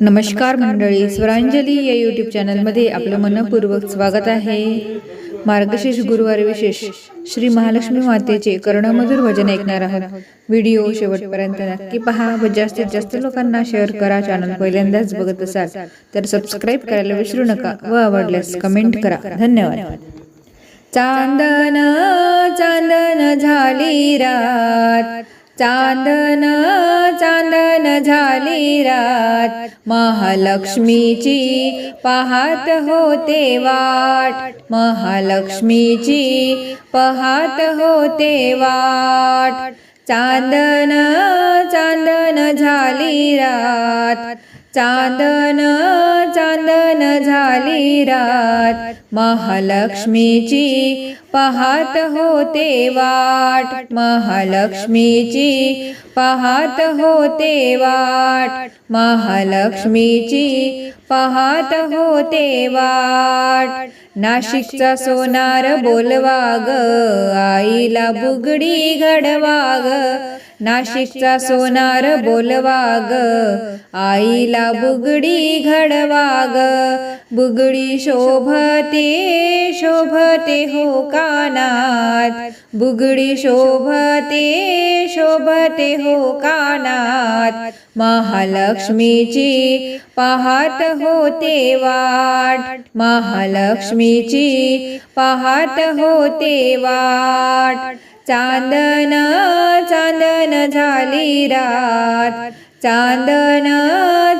नमस्कार मंडळी स्वरांजली या यूट्यूब चॅनलमध्ये आपलं मनपूर्वक स्वागत आहे. मार्गशीर्ष गुरुवार विशेष श्री महालक्ष्मी मातेचे कर्णमधुर भजन ऐकणार आहोत. व्हिडिओ शेवटपर्यंत नक्की पहा. व जास्तीत जास्त लोकांना शेअर करा. चॅनल पहिल्यांदाच बघत असाल. तर सबस्क्राईब करायला विसरू नका. व आवडल्यास कमेंट करा. धन्यवाद. चांदन चांदन झाली रात. चांदन चांदन झाली रात. महालक्ष्मीची पाहात होते वाट. महालक्ष्मीची पाहात होते वाट. चांदन चांदन झाली रात. चांदन चांदन झाली रात. महालक्ष्मीची पाहात होते वाट. महालक्ष्मीची पाहात होते वाट. महालक्ष्मीची पाहात होते वाट. नाशिकचा सोनार बोलवा ग आईला बुगडी घडवा ग. नाशिकचा सोनार बोलवा आईला बुगडी घडवा बुगडी शोभते शोभते हो कानात. बुगडी शोभते शोभते हो कानात. महालक्ष्मीची पाहात होते वाट. महालक्ष्मीची पाहात होते वाट. चांदन चांदन झाली रात. चांदन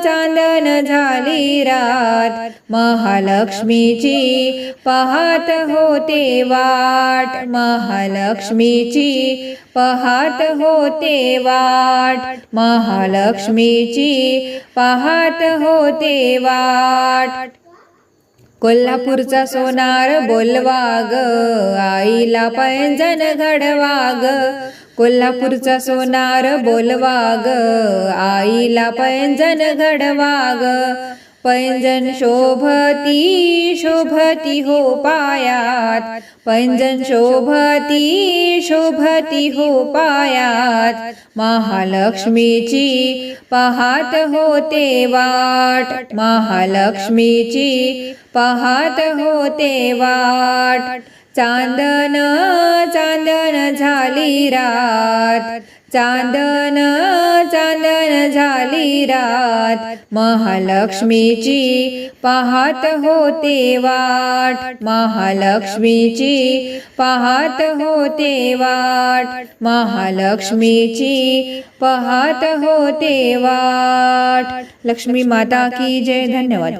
चांदन झाली रात. महालक्ष्मीची पहात होते वाट. महालक्ष्मीची पहात होते वाट. महालक्ष्मीची पहात होते वाट. कोल्हापूरचा सोनार बोलवाग आईला पैंजण घडवाग. कोल्हापूरचा सोनार बोलवाग आईला पैंजण घडवाग. ग पैंजन शोभती शोभती हो पायात. पैंजन शोभती शोभती हो पायात. महालक्ष्मीची पाहात होते वाट. महालक्ष्मीची पाहात होते वाट. चांदन चांदन झाली रात. चांदन चांदन झाली रात. महालक्ष्मीची पाहात होते वाट. महालक्ष्मीची पाहत होते वाट. महालक्ष्मीची पाहत होते वाट. लक्ष्मी माता की जय. धन्यवाद.